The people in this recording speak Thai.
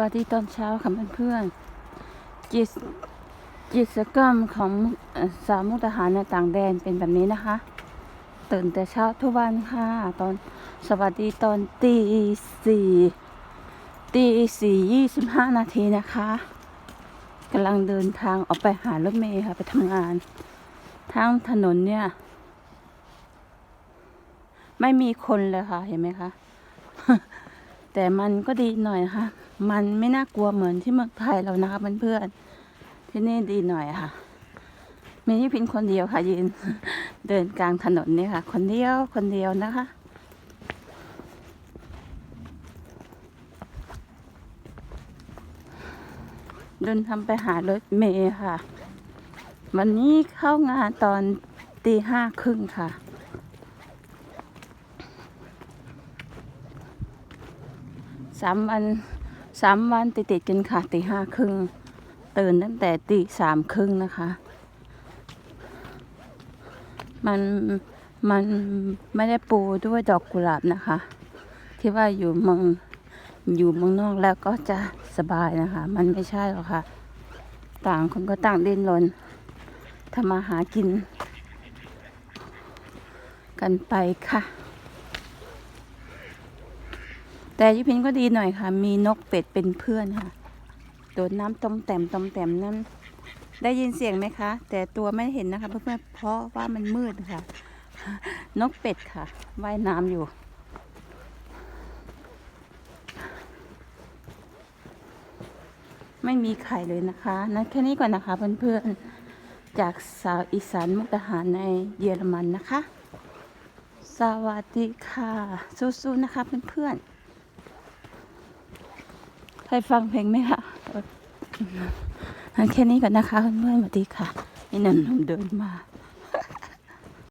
วัสดีตอนเช้าค่ะเพื่อนๆกิจกิจกรรมของเอ่อสาวมุกทหารในต่างแดนเป็นแบบนี้นะคะ ตื่นแต่เช้าทุกวันค่ะตอนสวัสดีตอนตีสี่ตีสี่ยี่สิบห้านาทีนะคะกำลังเดินทางออกไปหารถเมล์ค่ะไปทำงาน ทางถนนเนี่ย ไม่มีคนเลยค่ะเห็นไหมคะ แต่มันก็ดีหน่อยนะคะ มันไม่น่ากลัวเหมือนที่เมืองไทยเรานะคะเพื่อนๆที่นี่ดีหน่อยค่ะ มีที่พินคนเดียวค่ะ ยืน เดินกลางถนนเนี่ยค่ะ คนเดียวคนเดียวนะคะเดินทำไปหารถเมย์ค่ะ วันนี้เข้างานตอนตีห้าครึ่งค่ะสามวัน สามวันติดติดๆกันค่ะตีห้าครึ่งตื่นตั้งแต่ตีสามครึ่งนะคะ มันมันไม่ได้ปูด้วยดอกกุหลาบนะคะ ที่ว่าอยู่เมืองอยู่เมืองนอกแล้วก็จะสบายนะคะ มันไม่ใช่หรอกค่ะ ต่างคนก็ต่างดิ้นรนทำมาหากิน กันไปค่ะ แต่ยุพินก็ดีหน่อยค่ะ มีนกเป็ดเป็นเพื่อนค่ะโดดน้ำต้มแต้มต้มแต้มนั่นได้ยินเสียงไหมคะ แต่ตัวไม่เห็นนะคะ เพื่อนๆเพราะว่ามันมืดค่ะ นกเป็ดค่ะว่ายน้ำอยู่ไม่มีไข่เลยนะคะนั้นแค่นี้ก่อนนะคะ เพื่อนๆ จากสาวอีสานมุกดาหารในเยอรมันนะคะ สวัสดีค่ะ สู้ๆนะคะเพื่อนๆ ใครฟังเพลงไหมคะงั้นแค่นี้ก่อนนะคะเพื่อนๆสวัสดีค่ะนี่นันหนุ่มเดินมา